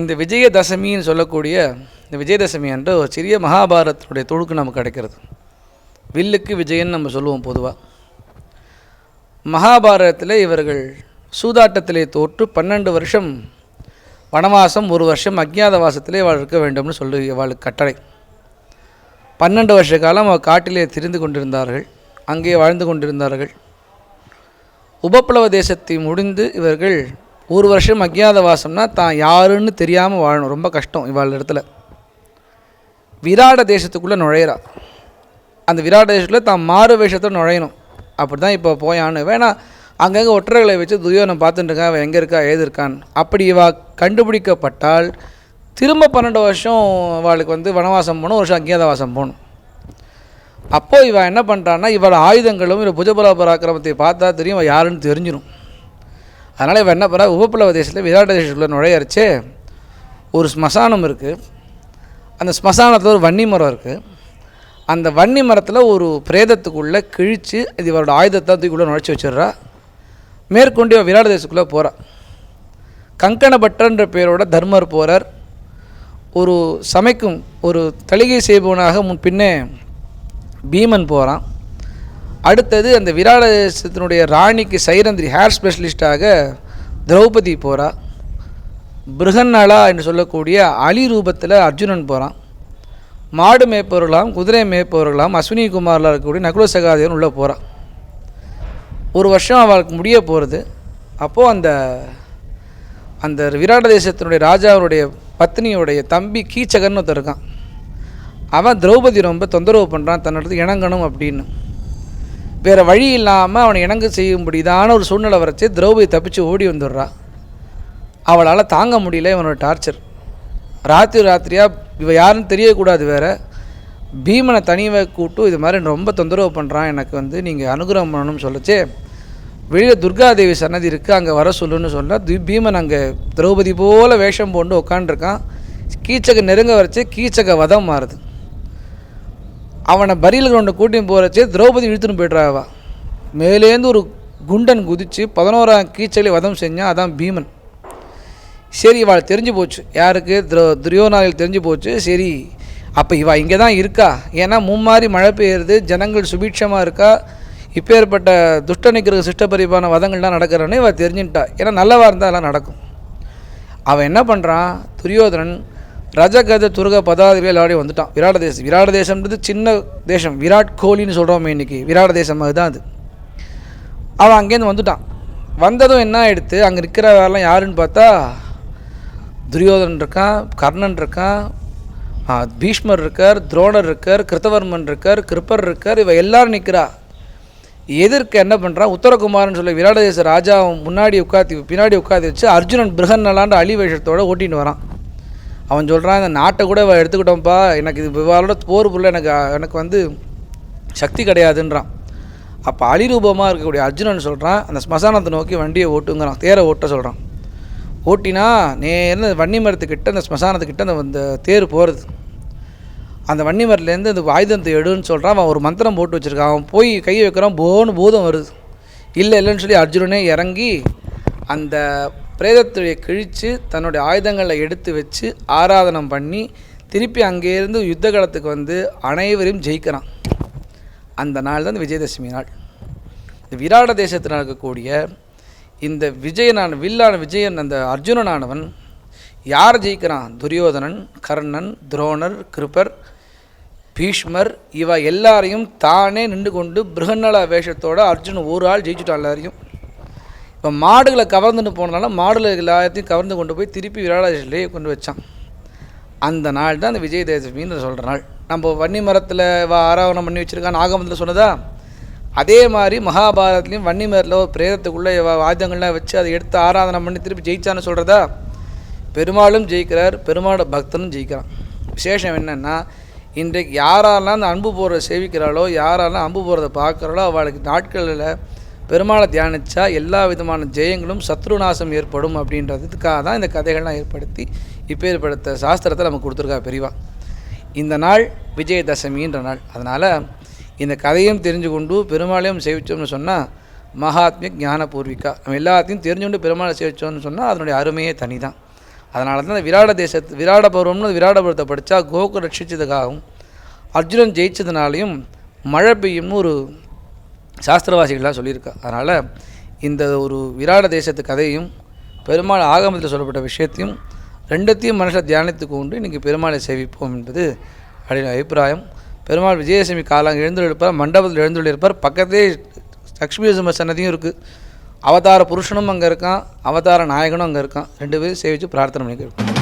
இந்த விஜயதசமின்னு சொல்லக்கூடிய இந்த விஜயதசமி என்ற ஒரு சிறிய மகாபாரதத்துடைய தொழுக்கு நமக்கு கிடைக்கிறது. வில்லுக்கு விஜயன் நம்ம சொல்லுவோம் பொதுவாக மகாபாரதத்தில் இவர்கள் சூதாட்டத்திலே தோற்று பன்னெண்டு வருஷம் வனவாசம் ஒரு வருஷம் அஜ்ஞாதவாசத்திலே இவாள் இருக்க வேண்டும்னு சொல்லு இவாளுக்கு கட்டளை. பன்னெண்டு வருஷ காலம் அவள் காட்டிலே திரிந்து கொண்டிருந்தார்கள் அங்கே வாழ்ந்து கொண்டிருந்தார்கள். உபப்ளவ தேசத்தை முடிந்து இவர்கள் ஒரு வருஷம் அஜ்ஞாதவாசம்னா தான் யாருன்னு தெரியாமல் வாழணும். ரொம்ப கஷ்டம் இவாள் இடத்துல. விராட தேசத்துக்குள்ளே நுழையிறா. அந்த விராட தேசத்தில் தான் மாறு வேஷத்தில் நுழையணும். அப்படி தான் இப்போ போயான்னு. வேணா அங்கங்கே ஒற்றர்களை வச்சு துரியோதனை பார்த்துட்டு இருக்கான் அவன் எங்கே இருக்கா ஏது இருக்கான்னு. அப்படி இவா கண்டுபிடிக்கப்பட்டால் திரும்ப பன்னெண்டு வருஷம் இவாளுக்கு வந்து வனவாசம் போகணும் ஒரு வருஷம் அஜ்ஞாதவாசம் போகணும். அப்போது இவன் என்ன பண்ணுறான்னா இவளோட ஆயுதங்களும் இவள் புஜபல பராக்கிரமத்தை பார்த்தா தெரியும் இவன் யாருன்னு தெரிஞ்சிடும் அதனால் இவன் என்ன பண்ணா உபப்பிளவ தேசத்தில் விராட தேசத்துக்குள்ளே நுழையரிச்சு ஒரு ஸ்மசானம் இருக்குது அந்த ஸ்மசானத்தில் ஒரு வன்னி மரம் இருக்குது அந்த வன்னி மரத்தில் ஒரு பிரேதத்துக்குள்ளே கிழித்து இது இவரோட ஆயுதத்தை தூக்கிக்குள்ளே நுழைச்சி வச்சிடுறா. மேற்கொண்டு இவன் விராட தேசத்துக்குள்ளே போகிறா கங்கணபட்டன்ற பேரோட தர்மர் போகிறார் ஒரு சமைக்கும் ஒரு தளிகை செய்பவனாக முன் பின்னே பீமன் போகிறான் அடுத்தது அந்த விராடதேசத்தினுடைய ராணிக்கு சைரந்திரி ஹேர் ஸ்பெஷலிஸ்டாக திரௌபதி போகிறா பிருகன்னலா என்று சொல்லக்கூடிய அலி ரூபத்தில் அர்ஜுனன் போகிறான் மாடு மேய்ப்பவர்களாம் குதிரை மேய்ப்பவர்களாம் அஸ்வினி குமாரில் இருக்கக்கூடிய நகுல சகாதேவன் உள்ளே போகிறான் ஒரு வருஷம் அவளுக்கு முடிய போகிறது அப்போது அந்த அந்த விராட தேசத்தினுடைய ராஜாவுடைய பத்னியுடைய தம்பி கீச்சகன் ஒருத்தன் இருக்கான். அவன் திரௌபதி ரொம்ப தொந்தரவு பண்ணுறான் தன்னிடத்து இணங்கணும் அப்படின்னு. வேறு வழி இல்லாமல் அவனை இணங்கு செய்யும்படிதான ஒரு சூழ்நிலை வரைச்சி திரௌபதி தப்பிச்சு ஓடி வந்துடுறா. அவளால் தாங்க முடியல இவனோட டார்ச்சர். ராத்திரி ராத்திரியாக இவ யாருன்னு தெரியக்கூடாது வேற. பீமனை தனியாக கூட்டு இது மாதிரி ரொம்ப தொந்தரவு பண்ணுறான் எனக்கு வந்து நீங்கள் அனுகிரகம் பண்ணணும்னு சொல்லச்சே. வெளியில் துர்காதேவி சன்னதி இருக்குது அங்கே வர சொல்லுன்னு சொல்ல தி பீமன் அங்கே திரௌபதி போல் வேஷம் போட்டு உட்காண்டிருக்கான் கீச்சக நெருங்க வரைச்சி கீச்சக வதம் மாறுது. அவனை பரியில் கொண்டு கூட்டின்னு போகிறச்சே திரௌபதி இழுத்துன்னு போய்ட்றாவா. மேலேருந்து ஒரு குண்டன் குதித்து பதினோராம் கீச்சலை வதம் செஞ்சான் அதான் பீமன். சரி இவாள் தெரிஞ்சு போச்சு. யாருக்கு? துரோ துரியோனாவில் தெரிஞ்சு போச்சு. சரி அப்போ இவள் இங்கே தான் இருக்கா? ஏன்னா மும்மாறி மழை பெய்யுறது ஜனங்கள் சுபீட்சமாக இருக்கா? இப்பேற்பட்ட துஷ்ட நிற்கிற சிஷ்டபரிபான வதங்கள்லாம் நடக்கிறன்னு இவள் தெரிஞ்சுட்டா ஏன்னா நல்லவா இருந்தால் அதெல்லாம் நடக்கும். அவன் என்ன பண்ணுறான் துரியோதனன் ரஜகத துருக பதாதிகள் விளையாடி வந்துட்டான். விராட தேசம். விராட தேசம்ன்றது சின்ன தேசம். விராட் கோலின்னு சொல்கிறோமே இன்றைக்கி விராட தேசம் அதுதான் அது. அவன் அங்கேருந்து வந்துட்டான். வந்ததும் என்ன ஆயிடுத்து? அங்கே இருக்கிற வேலைலாம் யாருன்னு பார்த்தா துரியோதனன் இருக்கான் கர்ணன் இருக்கான் பீஷ்மர் இருக்கார் துரோணர் இருக்கார் கிருத்தவர்மன் இருக்கார் கிருப்பர் இருக்கார் இவ எல்லாரும் நிற்கிறா எதிர்க்க என்ன பண்ணுறான் உத்தரகுமார்னு சொல்லி விராடதேச ராஜா முன்னாடி உட்காத்தி பின்னாடி உட்காந்து வச்சு அர்ஜுனன் பிருகன்னலான்ற அலி வேஷத்தோட ஓட்டின்னு வரான். அவன் சொல்கிறான் இந்த நாட்டை கூட எடுத்துக்கிட்டோம்ப்பா. எனக்கு இது இவளோட போர் புள்ள எனக்கு எனக்கு வந்து சக்தி கிடையாதுன்றான். அப்போ அலிரூபமாக இருக்கக்கூடிய அர்ஜுனன் சொல்கிறான் அந்த ஸ்மசானத்தை நோக்கி வண்டியை ஓட்டுங்கிறான் தேரை ஓட்ட சொல்கிறான் ஓட்டினா நேர்னு வன்னி மரத்துக்கிட்ட அந்த ஸ்மசானத்துக்கிட்ட அந்த அந்த தேர் போகிறது அந்த வன்னி மரத்துலேருந்து அந்த ஆயுதத்தை எடுன்னு சொல்கிறான் அவன் ஒரு மந்திரம் போட்டு வச்சுருக்கான். அவன் போய் கை வைக்கிறான் போன்னு பூதம் வருது. இல்லை இல்லைன்னு சொல்லி அர்ஜுனனே இறங்கி அந்த பிரேதத்துடைய கிழித்து தன்னுடைய ஆயுதங்களை எடுத்து வச்சு ஆராதனம் பண்ணி திருப்பி அங்கேருந்து யுத்த காலத்துக்கு வந்து அனைவரையும் ஜெயிக்கிறான். அந்த நாள் தான் இந்த விஜயதசமி நாள். இந்த விராட தேசத்தில் நடக்கக்கூடிய இந்த விஜயனான வில்லான விஜயன் அந்த அர்ஜுனனானவன் யார் ஜெயிக்கிறான்? துரியோதனன் கர்ணன் துரோணர் கிருபர் பீஷ்மர் இவ எல்லாரையும் தானே நின்று கொண்டு பிருகநல வேஷத்தோட அர்ஜுன் ஒரு ஆள் ஜெயிச்சுட்டான் எல்லாரையும். இப்போ மாடுகளை கவர்ந்துட்டு போனதுனால மாடுகளை எல்லாத்தையும் கவர்ந்து கொண்டு போய் திருப்பி விராடேஷிலேயே கொண்டு வச்சான். அந்த நாள் தான் அந்த விஜயதசமின்னு சொல்கிற நாள். நம்ம வன்னி மரத்தில் ஆராவணம் பண்ணி வச்சுருக்கான் ஆகமத்தில் சொன்னதா? அதே மாதிரி மகாபாரதத்துலேயும் வன்னி மரத்தில் ஒரு பிரேதத்துக்குள்ளே வாத்தியங்கள்லாம் வச்சு அதை எடுத்து ஆராதனை பண்ணி திருப்பி ஜெயிச்சான்னு சொல்கிறதா பெருமாளும் ஜெயிக்கிறார் பெருமாளோட பக்தனும் ஜெயிக்கிறான். விசேஷம் என்னென்னா இன்றைக்கு யாரெல்லாம் அந்த அன்பு போகிறத சேவிக்கிறாளோ யாரெல்லாம் அன்பு போகிறத பார்க்குறாளோ அவளுக்கு நாட்களில் பெருமாளை தியானித்தா எல்லா விதமான ஜெயங்களும் சத்ருநாசம் ஏற்படும் அப்படின்றதுக்காக தான் இந்த கதைகள்லாம் ஏற்படுத்தி இப்போ ஏற்படுத்த சாஸ்திரத்தை நமக்கு கொடுத்துருக்கா பெரியவா. இந்த நாள் விஜயதசமின்ற நாள். அதனால் இந்த கதையும் தெரிஞ்சு கொண்டு பெருமாளையும் சேவித்தோம்னு சொன்னால் மகாத்மிய ஞான பூர்விகா நம்ம எல்லாத்தையும் தெரிஞ்சுகொண்டு பெருமாளை சேவித்தோம்னு சொன்னால் அதனுடைய அருமையே தனி தான் அதனால தான் இந்த விராட தேசத்து விராட பருவம்னு விராடபுரத்தை படித்தா கோகு ரட்சித்ததுக்காகவும் அர்ஜுனன் ஜெயிச்சதுனாலையும் மழை பெய்யும்னு ஒரு சாஸ்திரவாசிகள்லாம் சொல்லியிருக்கா. அதனால் இந்த ஒரு விராட தேசத்து கதையும் பெருமாள் ஆகமத்தில் சொல்லப்பட்ட விஷயத்தையும் ரெண்டத்தையும் மனசில் தியானத்துக்கு கொண்டு இன்றைக்கி பெருமாளை சேவிப்போம் என்பது அப்படின்னு அபிப்பிராயம். பெருமாள் விஜயதசமி காலம் எழுந்துள்ளிருப்பார் மண்டபத்தில் எழுந்துள்ளிருப்பார் பக்கத்தே லக்ஷ்மி நரசிம்ம சன்னதியும் இருக்குது அவதார புருஷனும் அங்கே இருக்கான் அவதார நாயகனும் அங்கே இருக்கான். ரெண்டு பேரும் சேவித்து பிரார்த்தனை பண்ணிக்கிறோம்